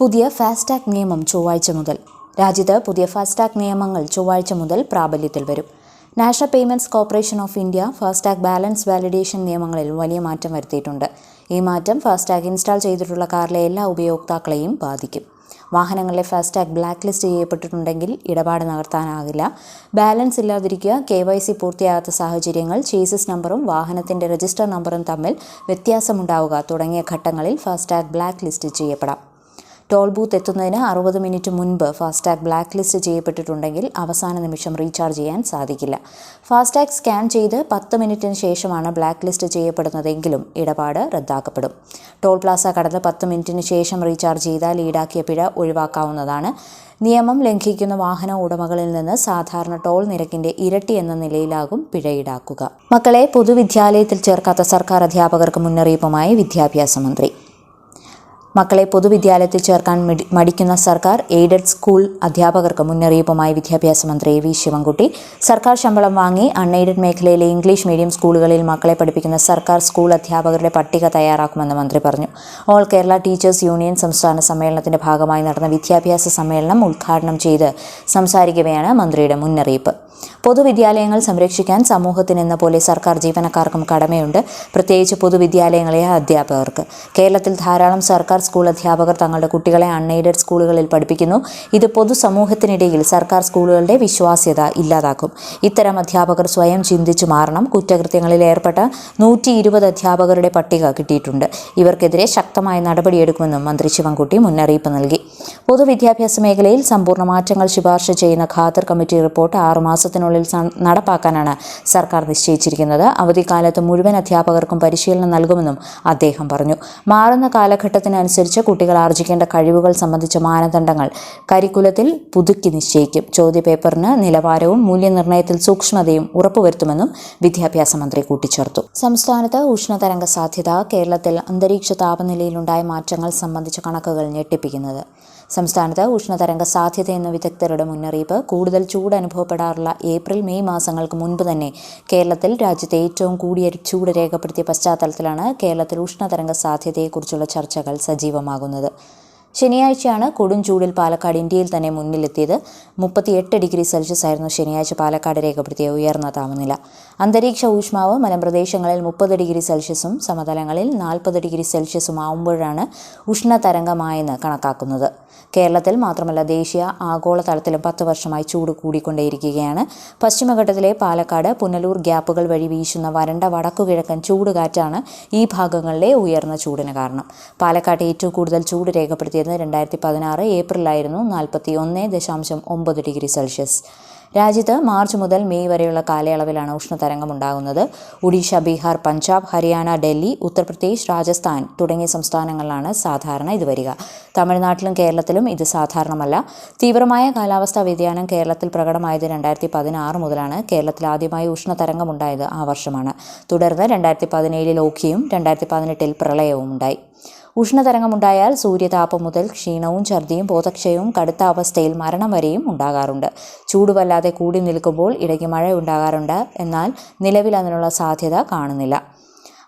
പുതിയ ഫാസ്ടാഗ് നിയമം ചൊവ്വാഴ്ച മുതൽ. രാജ്യത്ത് പുതിയ ഫാസ്ടാഗ് നിയമങ്ങൾ ചൊവ്വാഴ്ച മുതൽ പ്രാബല്യത്തിൽ വരും. National payments corporation of India FASTag balance validation നിയമങ്ങളിൽ വലിയ മാറ്റം വരുത്തിയിട്ടുണ്ട്. ഈ മാറ്റം ഫാസ്ടാഗ് ഇൻസ്റ്റാൾ ചെയ്തിട്ടുള്ള കാറിലെ എല്ലാ ഉപയോക്താക്കളെയും ബാധിക്കും. വാഹനങ്ങളിലെ ഫാസ്ടാഗ് ബ്ലാക്ക് ലിസ്റ്റ് ചെയ്യപ്പെട്ടിട്ടുണ്ടെങ്കിൽ ഇടപാട് നടത്താനാകില്ല ബാലൻസ് ഇല്ലാതിരിക്കുക കെ വൈ സി പൂർത്തിയാകാത്ത സാഹചര്യങ്ങൾ ചേസിസ് നമ്പറും വാഹനത്തിന്റെ രജിസ്റ്റർ നമ്പറും തമ്മിൽ വ്യത്യാസമുണ്ടാവുക തുടങ്ങിയ ഘട്ടങ്ങളിൽ ഫാസ്ടാഗ് ബ്ലാക്ക് ലിസ്റ്റ് ചെയ്യപ്പെടാം. ടോൾ ബൂത്ത് എത്തുന്നതിന് അറുപത് മിനിറ്റ് മുൻപ് ഫാസ്ടാഗ് ബ്ലാക്ക് ലിസ്റ്റ് ചെയ്യപ്പെട്ടിട്ടുണ്ടെങ്കിൽ അവസാന നിമിഷം റീചാർജ് ചെയ്യാൻ സാധിക്കില്ല. ഫാസ്ടാഗ് സ്കാൻ ചെയ്ത് പത്ത് മിനിറ്റിന് ശേഷമാണ് ബ്ലാക്ക് ലിസ്റ്റ് ചെയ്യപ്പെടുന്നതെങ്കിലും ഇടപാട് റദ്ദാക്കപ്പെടും. ടോൾ പ്ലാസ കടന്ന് പത്ത് മിനിറ്റിന് ശേഷം റീചാർജ് ചെയ്താൽ ഈടാക്കിയ പിഴ ഒഴിവാക്കാവുന്നതാണ്. നിയമം ലംഘിക്കുന്ന വാഹന ഉടമകളിൽ നിന്ന് സാധാരണ ടോൾ നിരക്കിന്റെ ഇരട്ടി എന്ന നിലയിലാകും പിഴ ഈടാക്കുക. മക്കളെ പൊതുവിദ്യാലയത്തിൽ ചേർക്കാത്ത സർക്കാർ അധ്യാപകർക്ക് മുന്നറിയിപ്പുമായി വിദ്യാഭ്യാസ മന്ത്രി. മക്കളെ പൊതുവിദ്യാലയത്തിൽ ചേർക്കാൻ മടിക്കുന്ന സർക്കാർ എയ്ഡഡ് സ്കൂൾ അധ്യാപകർക്ക് മുന്നറിയിപ്പുമായി വിദ്യാഭ്യാസ മന്ത്രി വി ശിവൻകുട്ടി. സർക്കാർ ശമ്പളം വാങ്ങി അൺഎയ്ഡഡ് മേഖലയിലെ ഇംഗ്ലീഷ് മീഡിയം സ്കൂളുകളിൽ മക്കളെ പഠിപ്പിക്കുന്ന സർക്കാർ സ്കൂൾ അധ്യാപകരുടെ പട്ടിക തയ്യാറാക്കുമെന്ന് മന്ത്രി പറഞ്ഞു. ഓൾ കേരള ടീച്ചേഴ്സ് യൂണിയൻ സംസ്ഥാന സമ്മേളനത്തിന്റെ ഭാഗമായി നടന്ന വിദ്യാഭ്യാസ സമ്മേളനം ഉദ്ഘാടനം ചെയ്ത് സംസാരിക്കവെയാണ് മന്ത്രിയുടെ മുന്നറിയിപ്പ്. പൊതുവിദ്യാലയങ്ങൾ സംരക്ഷിക്കാൻ സമൂഹത്തിനെന്ന പോലെ സർക്കാർ ജീവനക്കാർക്കും കടമയുണ്ട്. പ്രത്യേകിച്ച് പൊതുവിദ്യാലയങ്ങളിലെ അധ്യാപകർക്ക്. കേരളത്തിൽ ധാരാളം സർക്കാർ സ്കൂൾ അധ്യാപകർ തങ്ങളുടെ കുട്ടികളെ അൺഎയ്ഡഡ് സ്കൂളുകളിൽ പഠിപ്പിക്കുന്നു. ഇത് പൊതുസമൂഹത്തിനിടയിൽ സർക്കാർ സ്കൂളുകളുടെ വിശ്വാസ്യത ഇല്ലാതാക്കും. ഇത്തരം അധ്യാപകർ സ്വയം ചിന്തിച്ചു മാറണം. കുറ്റകൃത്യങ്ങളിൽ ഏർപ്പെട്ട നൂറ്റി ഇരുപത് അധ്യാപകരുടെ പട്ടിക കിട്ടിയിട്ടുണ്ട്. ഇവർക്കെതിരെ ശക്തമായ നടപടിയെടുക്കുമെന്നും മന്ത്രി ശിവൻകുട്ടി മുന്നറിയിപ്പ് നൽകി. പൊതുവിദ്യാഭ്യാസ മേഖലയിൽ സമ്പൂർണ മാറ്റങ്ങൾ ശുപാർശ ചെയ്യുന്ന ഖാദർ കമ്മിറ്റി റിപ്പോർട്ട് ആറുമാസത്തിനുള്ളിൽ നടപ്പാക്കാനാണ് സർക്കാർ നിശ്ചയിച്ചിരിക്കുന്നത്. അവധിക്കാലത്ത് മുഴുവൻ അധ്യാപകർക്കും പരിശീലനം നൽകുമെന്നും അദ്ദേഹം പറഞ്ഞു. മാറുന്ന കാലഘട്ടത്തിനനുസരിച്ച് കുട്ടികൾ ആർജിക്കേണ്ട കഴിവുകൾ സംബന്ധിച്ച മാനദണ്ഡങ്ങൾ കരിക്കുലത്തിൽ പുതുക്കി നിശ്ചയിക്കും. ചോദ്യപേപ്പറിന് നിലവാരവും മൂല്യനിർണയത്തിൽ സൂക്ഷ്മതയും ഉറപ്പുവരുത്തുമെന്നും വിദ്യാഭ്യാസ മന്ത്രി കൂട്ടിച്ചേർത്തു. സംസ്ഥാനത്ത് ഉഷ്ണതരംഗ സാധ്യത കേരളത്തിൽ അന്തരീക്ഷ താപനിലയിലുണ്ടായ മാറ്റങ്ങൾ സംബന്ധിച്ച കണക്കുകൾ ഞെട്ടിപ്പിക്കുന്നത്. സംസ്ഥാനത്ത് ഉഷ്ണതരംഗ സാധ്യതയെന്ന വിദഗ്ധരുടെ മുന്നറിയിപ്പ് കൂടുതൽ ചൂട് അനുഭവപ്പെടാറുള്ള ഏപ്രിൽ മെയ് മാസങ്ങൾക്ക് മുൻപ് തന്നെ കേരളത്തിൽ രാജ്യത്തെ ഏറ്റവും കൂടിയ ചൂട് രേഖപ്പെടുത്തിയ പശ്ചാത്തലത്തിലാണ് കേരളത്തിൽ ഉഷ്ണതരംഗ സാധ്യതയെക്കുറിച്ചുള്ള ചർച്ചകൾ സജീവമാകുന്നത്. ശനിയാഴ്ചയാണ് കൊടും ചൂടിൽ പാലക്കാട് ഇന്ത്യയിൽ തന്നെ മുന്നിലെത്തിയത്. മുപ്പത്തിയെട്ട് ഡിഗ്രി സെൽഷ്യസ് ആയിരുന്നു ശനിയാഴ്ച പാലക്കാട് രേഖപ്പെടുത്തിയ ഉയർന്ന താപനില. അന്തരീക്ഷ ഊഷ്മാവ് മലമ്പ്രദേശങ്ങളിൽ മുപ്പത് ഡിഗ്രി സെൽഷ്യസും സമതലങ്ങളിൽ നാൽപ്പത് ഡിഗ്രി സെൽഷ്യസും ആവുമ്പോഴാണ് ഉഷ്ണതരംഗമായെന്ന് കണക്കാക്കുന്നത്. കേരളത്തിൽ മാത്രമല്ല ദേശീയ ആഗോളതലത്തിലും പത്ത് വർഷമായി ചൂട് കൂടിക്കൊണ്ടേയിരിക്കുകയാണ്. പശ്ചിമഘട്ടത്തിലെ പാലക്കാട് പുനലൂർ ഗ്യാപ്പുകൾ വഴി വീശുന്ന വരണ്ട വടക്കുകിഴക്കൻ ചൂടുകാറ്റാണ് ഈ ഭാഗങ്ങളിലെ ഉയർന്ന ചൂടിന് കാരണം. പാലക്കാട്ട് ഏറ്റവും കൂടുതൽ ചൂട് രേഖപ്പെടുത്തിയത് രണ്ടായിരത്തി പതിനാറ് ഏപ്രിലായിരുന്നു നാൽപ്പത്തി ഒന്ന് ദശാംശം ഒമ്പത് ഡിഗ്രി സെൽഷ്യസ്. രാജ്യത്ത് മാർച്ച് മുതൽ മെയ് വരെയുള്ള കാലയളവിലാണ് ഉഷ്ണതരംഗം ഉണ്ടാകുന്നത് ഒഡീഷ ബീഹാർ പഞ്ചാബ് ഹരിയാന ഡൽഹി ഉത്തർപ്രദേശ് രാജസ്ഥാൻ തുടങ്ങിയ സംസ്ഥാനങ്ങളിലാണ് സാധാരണ ഇത് വരിക. തമിഴ്നാട്ടിലും കേരളത്തിലും ഇത് സാധാരണമല്ല. തീവ്രമായ കാലാവസ്ഥാ വ്യതിയാനം കേരളത്തിൽ പ്രകടമായത് രണ്ടായിരത്തി പതിനാറ് മുതലാണ് കേരളത്തിൽ ആദ്യമായി ഉഷ്ണതരംഗം ഉണ്ടായത് ആ വർഷമാണ്. തുടർന്ന് രണ്ടായിരത്തി പതിനേഴിൽ ഓഖിയും രണ്ടായിരത്തി പതിനെട്ടിൽ പ്രളയവും ഉണ്ടായി ഉഷ്ണതരംഗമുണ്ടായാൽ സൂര്യതാപം മുതൽ ക്ഷീണവും ഛർദിയും ബോധക്ഷയവും കടുത്ത അവസ്ഥയിൽ മരണം വരെയും ഉണ്ടാകാറുണ്ട്. ചൂടുവല്ലാതെ കൂടി നിൽക്കുമ്പോൾ ഇടയ്ക്ക് മഴ ഉണ്ടാകാറുണ്ട് എന്നാൽ നിലവിൽ അതിനുള്ള സാധ്യത കാണുന്നില്ല.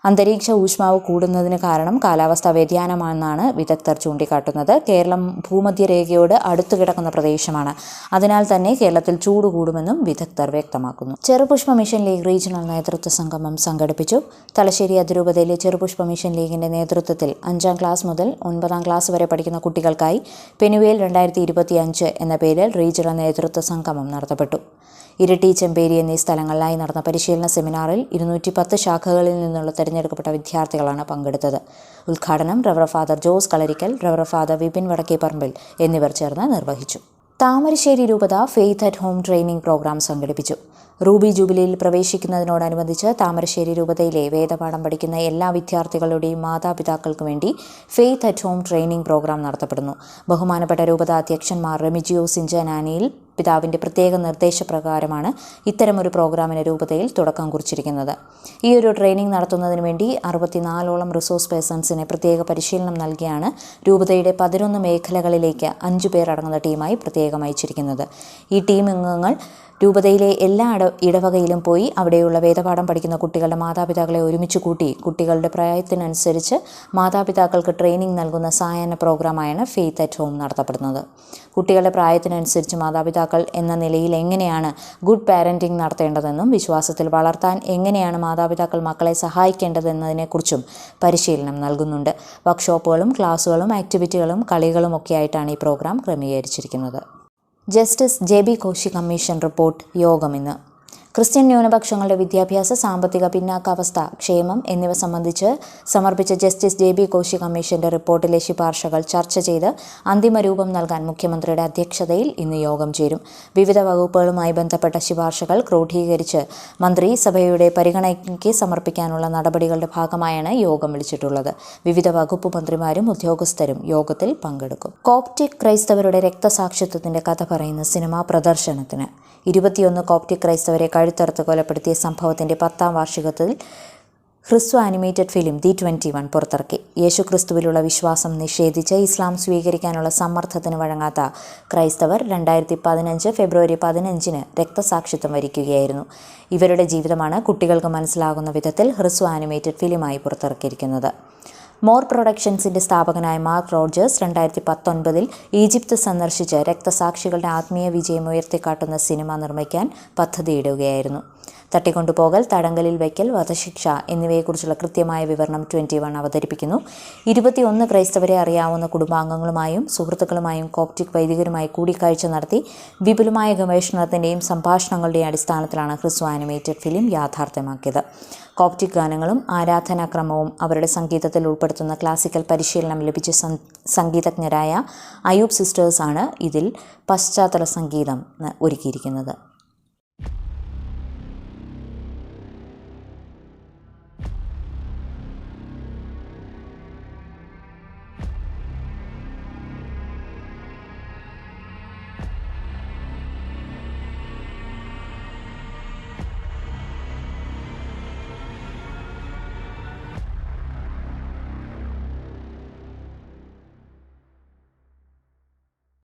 അന്തരീക്ഷ ഊഷ്മാവ് കൂടുന്നതിന് കാരണം കാലാവസ്ഥാ വ്യതിയാനമാണെന്നാണ് വിദഗ്ധർ ചൂണ്ടിക്കാട്ടുന്നത്. കേരളം ഭൂമധ്യരേഖയോട് അടുത്തു കിടക്കുന്ന പ്രദേശമാണ്. അതിനാൽ തന്നെ കേരളത്തിൽ ചൂട് കൂടുമെന്നും വിദഗ്ധർ വ്യക്തമാക്കുന്നു. ചെറുപുഷ്പ മിഷൻ ലീഗ് റീജിയണൽ നേതൃത്വ സംഗമം സംഘടിപ്പിച്ചു. തലശ്ശേരി അതിരൂപതയിലെ ചെറുപുഷ്പ മിഷൻ ലീഗിന്റെ നേതൃത്വത്തിൽ അഞ്ചാം ക്ലാസ് മുതൽ ഒൻപതാം ക്ലാസ് വരെ പഠിക്കുന്ന കുട്ടികൾക്കായി പെനുവേൽ രണ്ടായിരത്തി എന്ന പേരിൽ റീജിയണൽ നേതൃത്വ സംഗമം നടത്തപ്പെട്ടു. ഇരട്ടി ചെമ്പേരി എന്നീ സ്ഥലങ്ങളിലായി നടന്ന പരിശീലന സെമിനാറിൽ ഇരുന്നൂറ്റി പത്ത് ശാഖകളിൽ നിന്നുള്ള തിരഞ്ഞെടുക്കപ്പെട്ട വിദ്യാർത്ഥികളാണ് പങ്കെടുത്തത്. ഉദ്ഘാടനം Rev father Jose Kalarickal Rev father Vipin Vadakkeparambil എന്നിവർ ചേർന്ന് നിർവഹിച്ചു. താമരശ്ശേരി രൂപത faith at home training program സംഘടിപ്പിച്ചു. റൂബി ജൂബിലിയിൽ പ്രവേശിക്കുന്നതിനോടനുബന്ധിച്ച് താമരശ്ശേരി രൂപതയിലെ വേദപാഠം പഠിക്കുന്ന എല്ലാ വിദ്യാർത്ഥികളുടെയും മാതാപിതാക്കൾക്കു വേണ്ടി faith at home training program നടത്തപ്പെടുന്നു. ബഹുമാനപ്പെട്ട രൂപത അധ്യക്ഷന്മാർ റെമിജിയോ സിഞ്ചനാനിയിൽ പിതാവിന്റെ പ്രത്യേക നിർദ്ദേശപ്രകാരമാണ് ഇത്തരമൊരു പ്രോഗ്രാമിന് രൂപതയിൽ തുടക്കം കുറിച്ചിരിക്കുന്നത്. ഈ ഒരു ട്രെയിനിങ് നടത്തുന്നതിന് വേണ്ടി അറുപത്തിനാലോളം റിസോഴ്സ് പേഴ്സൺസിനെ പ്രത്യേക പരിശീലനം നൽകിയാണ് രൂപതയുടെ പതിനൊന്ന് മേഖലകളിലേക്ക് അഞ്ചു പേർ അടങ്ങുന്ന ടീമായി പ്രത്യേകം അയച്ചിരിക്കുന്നത്. ഈ ടീം അംഗങ്ങൾ രൂപതയിലെ എല്ലാ ഇട ഇടവകയിലും പോയി അവിടെയുള്ള വേദപാഠം പഠിക്കുന്ന കുട്ടികളുടെ മാതാപിതാക്കളെ ഒരുമിച്ച് കൂട്ടി കുട്ടികളുടെ പ്രായത്തിനനുസരിച്ച് മാതാപിതാക്കൾക്ക് ട്രെയിനിങ് നൽകുന്ന സായാഹ്ന പ്രോഗ്രാമായാണ് ഫെയ്ത്ത് അറ്റ് ഹോം നടത്തപ്പെടുന്നത്. കുട്ടികളുടെ പ്രായത്തിനനുസരിച്ച് മാതാപിതാക്കൾ എന്ന നിലയിൽ എങ്ങനെയാണ് ഗുഡ് പാരന്റിംഗ് നടത്തേണ്ടതെന്നും വിശ്വാസത്തിൽ വളർത്താൻ എങ്ങനെയാണ് മാതാപിതാക്കൾ മക്കളെ സഹായിക്കേണ്ടതെന്നതിനെക്കുറിച്ചും പരിശീലനം നൽകുന്നുണ്ട്. വർക്ക്ഷോപ്പുകളും ക്ലാസുകളും ആക്ടിവിറ്റികളും കളികളും ഒക്കെയായിട്ടാണ് ഈ പ്രോഗ്രാം ക്രമീകരിച്ചിരിക്കുന്നത്. Justice J B Koshy commission report യോഗം ഇന്ന്. ക്രിസ്ത്യൻ ന്യൂനപക്ഷങ്ങളുടെ വിദ്യാഭ്യാസ സാമ്പത്തിക പിന്നാക്കാവസ്ഥ ക്ഷേമം എന്നിവ സംബന്ധിച്ച് സമർപ്പിച്ച ജസ്റ്റിസ് ജെ ബി കോശി കമ്മീഷന്റെ റിപ്പോർട്ടിലെ ശുപാർശകൾ ചർച്ച ചെയ്ത് അന്തിമ രൂപം നൽകാൻ മുഖ്യമന്ത്രിയുടെ അധ്യക്ഷതയിൽ ഇന്ന് യോഗം ചേരും. വിവിധ വകുപ്പുകളുമായി ബന്ധപ്പെട്ട ശുപാർശകൾ ക്രോഡീകരിച്ച് മന്ത്രി സഭയുടെ പരിഗണനയ്ക്ക് സമർപ്പിക്കാനുള്ള നടപടികളുടെ ഭാഗമായാണ് യോഗം വിളിച്ചിട്ടുള്ളത്. വിവിധ വകുപ്പ് മന്ത്രിമാരും ഉദ്യോഗസ്ഥരും യോഗത്തിൽ പങ്കെടുക്കും. കോപ്റ്റിക് ക്രൈസ്തവരുടെ രക്തസാക്ഷിത്വത്തിന്റെ കഥ പറയുന്ന സിനിമ പ്രദർശനത്തിന്. ഇരുപത്തിയൊന്ന് കോപ്റ്റിക് ക്രൈസ്തവരെ കഴുത്തറുത്ത് കൊലപ്പെടുത്തിയ സംഭവത്തിന്റെ പത്താം വാർഷികത്തിൽ ഹ്രസ്വ animated film the twenty one പുറത്തിറക്കി. യേശു ക്രിസ്തുവിലുള്ള വിശ്വാസം നിഷേധിച്ച് ഇസ്ലാം സ്വീകരിക്കാനുള്ള സമ്മർദ്ദത്തിന് വഴങ്ങാത്ത ക്രൈസ്തവർ രണ്ടായിരത്തി പതിനഞ്ച് ഫെബ്രുവരി പതിനഞ്ചിന് രക്തസാക്ഷിത്വം വരിക്കുകയായിരുന്നു. ഇവരുടെ ജീവിതമാണ് കുട്ടികൾക്ക് മനസ്സിലാകുന്ന വിധത്തിൽ ഹ്രസ്വ ആനിമേറ്റഡ് ഫിലിമായി പുറത്തിറക്കിയിരിക്കുന്നത്. മോർ പ്രൊഡക്ഷൻസിന്റെ സ്ഥാപകനായ മാർക്ക് റോജേഴ്സ് രണ്ടായിരത്തി പത്തൊൻപതിൽ ഈജിപ്ത് സന്ദർശിച്ച് രക്തസാക്ഷികളുടെ ആത്മീയ വിജയം ഉയർത്തിക്കാട്ടുന്ന സിനിമ നിർമ്മിക്കാൻ പദ്ധതിയിടുകയായിരുന്നു. തട്ടിക്കൊണ്ടുപോകൽ തടങ്കലിൽ വയ്ക്കൽ വധശിക്ഷ എന്നിവയെക്കുറിച്ചുള്ള കൃത്യമായ വിവരണം ട്വന്റി വൺ അവതരിപ്പിക്കുന്നു. ഇരുപത്തിയൊന്ന് ക്രൈസ്തവരെ അറിയാവുന്ന കുടുംബാംഗങ്ങളുമായും സുഹൃത്തുക്കളുമായും കോപ്റ്റിക് വൈദികരുമായി കൂടിക്കാഴ്ച നടത്തി വിപുലമായ ഗവേഷണത്തിന്റെയും സംഭാഷണങ്ങളുടെയും അടിസ്ഥാനത്തിലാണ് ഹ്രസ്വ ആനിമേറ്റഡ് ഫിലിം യാഥാർത്ഥ്യമാക്കിയത്. കോപ്റ്റിക് ഗാനങ്ങളും ആരാധനാക്രമവും അവരുടെ സംഗീതത്തിൽ ഉൾപ്പെടുത്തുന്ന ക്ലാസിക്കൽ പരിശീലനം ലഭിച്ച സംഗീതജ്ഞരായ അയൂബ് സിസ്റ്റേഴ്സാണ് ഇതിൽ പശ്ചാത്തല സംഗീതം ഒരുക്കിയിരിക്കുന്നത്.